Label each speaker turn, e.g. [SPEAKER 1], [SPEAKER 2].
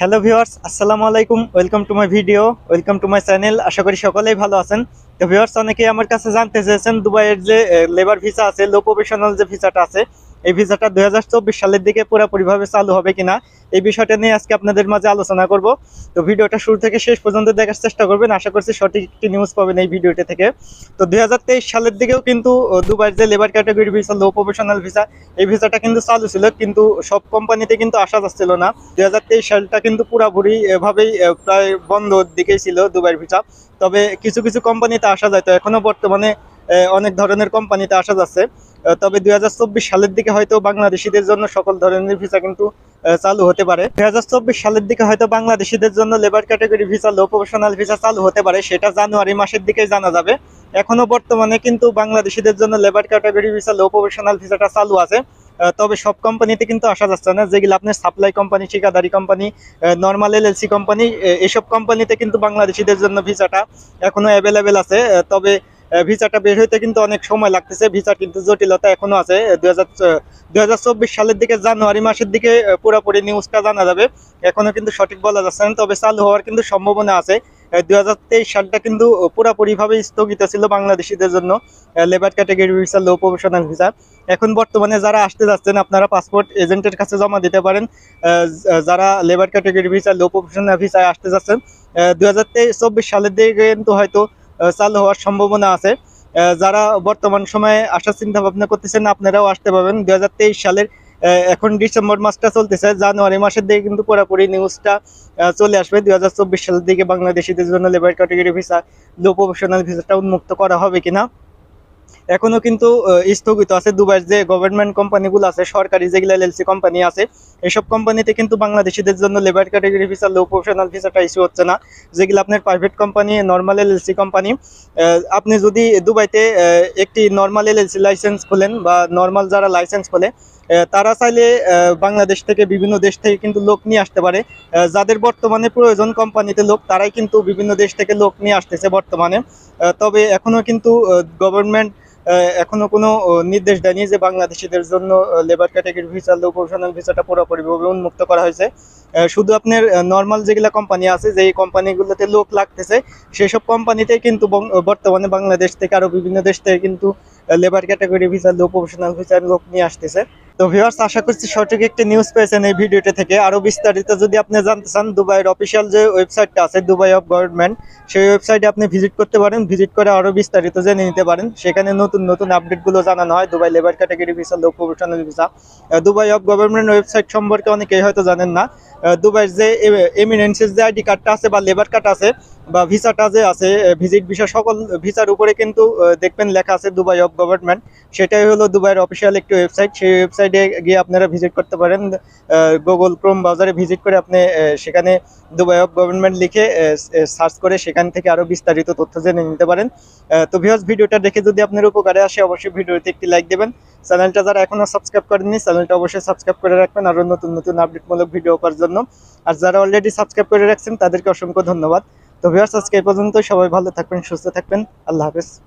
[SPEAKER 1] Hello viewers আসসালামু আলাইকুম, welcome to my video, welcome to my channel, আশা করি সকলেই ভালো আছেন। তো ভিওয়ার্স অনেকেই আমার কাছে জানতে চেয়েছেন দুবাইয়ের যে লেবার ভিসা আছে লো প্রফেশনাল যে ভিসাটা আছে এই ভিসাটা দুই হাজার চব্বিশ সালের দিকে পুরোপুরিভাবে চালু হবে কিনা এই বিষয়টা নিয়ে আজকে আপনাদের মাঝে আলোচনা করব। তো ভিডিওটা শুরু থেকে শেষ পর্যন্ত দেখার চেষ্টা করবেন। আশা করছি সঠিক একটি নিউজ পাবেন এই ভিডিওটা থেকে। তো দুই হাজার তেইশ সালের দিকেও কিন্তু দুবাইয়ের যে labour category visa low professional visa এই ভিসাটা কিন্তু চালু ছিল, কিন্তু সব কোম্পানিতে কিন্তু আসা যাচ্ছিল না। দুই হাজার তেইশ সালটা কিন্তু পুরাপুরি এভাবেই প্রায় বন্ধ দিকেই ছিল দুবাইয়ের ভিসা তবে কিছু কিছু কোম্পানিতে আসা যায়। তো এখনও বর্তমানে অনেক ধরনের কোম্পানিতে আসা যাচ্ছে। তবে দু হাজার চব্বিশ সালের দিকে হয়তো বাংলাদেশিদের জন্য সকল ধরনের ভিসা কিন্তু চালু হতে পারে। দু হাজার চব্বিশ সালের দিকে হয়তো বাংলাদেশিদের জন্য labour category visa low professional visa চালু হতে পারে, সেটা জানুয়ারি মাসের দিকেই জানা যাবে। এখনও বর্তমানে কিন্তু বাংলাদেশিদের জন্য labour category visa low professional ভিসাটা চালু আছে। তবে সব কোম্পানিতে কিন্তু আসা যাচ্ছে না। যেগুলো আপনার সাপ্লাই কোম্পানি ঠিকাদারি কোম্পানি নর্মাল এলএলসি কোম্পানি এসব কোম্পানিতে কিন্তু বাংলাদেশিদের জন্য ভিসাটা এখনও অ্যাভেলেবেল আছে। তবে ভিসাটা বের হইতে কিন্তু অনেক সময় লাগতেছে। ভিসা কিন্তু জটিলতা এখনও আছে। দু হাজার সালের দিকে জানুয়ারি মাসের দিকে পুরোপুরি নিউজটা জানা যাবে। এখনও কিন্তু সঠিক বলা যাচ্ছে না, তবে চালু হওয়ার কিন্তু সম্ভাবনা আছে। দুই হাজার তেইশ সালটা কিন্তু পুরোপুরি ভাবে স্থগিত ছিল বাংলাদেশিদের জন্য labour category visa low professional visa এখন বর্তমানে যারা আসতে যাচ্ছেন, আপনারা পাসপোর্ট এজেন্টের কাছে জমা দিতে পারেন। যারা labour category visa low professional ভিসায় আসতে যাচ্ছেন দুই হাজার চব্বিশ সালের দিকে কিন্তু হয়তো চালু হওয়ার সম্ভাবনা আছে। যারা বর্তমান সময়ে আসার চিন্তা ভাবনা করতেছেন, আপনারাও আসতে পারবেন। দু হাজার তেইশ সালের এখন ডিসেম্বর মাসটা চলতেছে। জানুয়ারি মাসের দিকে কিন্তু পুরোপুরি নিউজটা চলে আসবে। দুই হাজার চব্বিশ সালের দিকে বাংলাদেশিদের জন্য labour category visa low professional ভিসাটা উন্মুক্ত করা হবে কিনা। এখনও কিন্তু স্থগিত আছে দুবাইয়ের যে গভর্নমেন্ট কোম্পানিগুলো আছে, সরকারি যেগুলো এলএলসি কোম্পানি আছে, এসব কোম্পানিতে কিন্তু বাংলাদেশিদের জন্য labour category visa low professional ভিসাটা ইস্যু হচ্ছে না। যেগুলো আপনার private company normal LLC company আপনি যদি দুবাইতে একটি নর্মাল এলএলসি লাইসেন্স খোলেন বা নর্মাল যারা লাইসেন্স খোলে তারা চাইলে বাংলাদেশ থেকে বিভিন্ন দেশ থেকে কিন্তু লোক নিয়ে আসতে পারে। যাদের বর্তমানে প্রয়োজন কোম্পানিতে লোক, তারাই কিন্তু বিভিন্ন দেশ থেকে লোক নিয়ে আসতেছে বর্তমানে। তবে এখনও কিন্তু গভর্নমেন্ট এখনও কোনো নির্দেশ দেয়নি যে বাংলাদেশিদের জন্য labour category visa low professional ভিসাটা পুরোপুরিভাবে উন্মুক্ত করা হয়েছে। শুধু আপনার নর্মাল যেগুলা কোম্পানি আছে, যেই কোম্পানিগুলোতে লোক লাগতেছে, সেসব কোম্পানিতে কিন্তু বর্তমানে বাংলাদেশ থেকে আরও বিভিন্ন দেশ থেকে কিন্তু labour category visa low professional ভিসার লোক নিয়ে আসতেছে। তো ভিউয়ার্স আশা করছি সঠিক একটি নিউজ পেয়েছেন এই ভিডিওটা থেকে। আরও বিস্তারিত যদি আপনি জানতে চান, দুবাইয়ের অফিসিয়াল যে ওয়েবসাইটটা আছে, দুবাই অফ গভর্নমেন্ট সেই ওয়েবসাইটে আপনি ভিজিট করতে পারেন। ভিজিট করে আরও বিস্তারিত জেনে নিতে পারেন। সেখানে নতুন নতুন আপডেটগুলো জানানো হয়। Dubai labour category visa low professional visa Dubai of government website সম্পর্কে অনেকেই হয়তো জানেন না। দুবাইয়ের যে এমিনেন্সের যে আইডি কার্ডটা আছে বা লেবার কার্ড আছে বা ভিসাটা যে আছে ভিজিট ভিসা সকল ভিসার উপরে কিন্তু দেখবেন লেখা আছে দুবাই অফ গভর্নমেন্ট সেটাই হলো দুবাইয়ের অফিসিয়াল একটি ওয়েবসাইট সেই ওয়েবসাইটে গিয়ে আপনারা ভিজিট করতে পারেন। গুগল ক্রোম ব্রাউজারে ভিজিট করে আপনি সেখানে দুবাই অফ গভর্নমেন্ট লিখে সার্চ করে সেখান থেকে আরও বিস্তারিত তথ্য জেনে নিতে পারেন। তো ভিউয়ার্স ভিডিওটা দেখে যদি আপনার উপকারে আসে, অবশ্যই ভিডিওতে একটি লাইক দেবেন। চ্যানেলটা যারা এখনও সাবস্ক্রাইব করেননি চ্যানেলটা অবশ্যই সাবস্ক্রাইব করে রাখবেন আরও নতুন নতুন আপডেটমূলক ভিডিও পাওয়ার জন্য। আর যারা অলরেডি সাবস্ক্রাইব করে রাখছেন, তাদেরকে অসংখ্য ধন্যবাদ। তো ভিউয়ার্স আজকে এই পর্যন্ত সবাই ভালো থাকবেন, সুস্থ থাকবেন। আল্লাহ হাফেজ।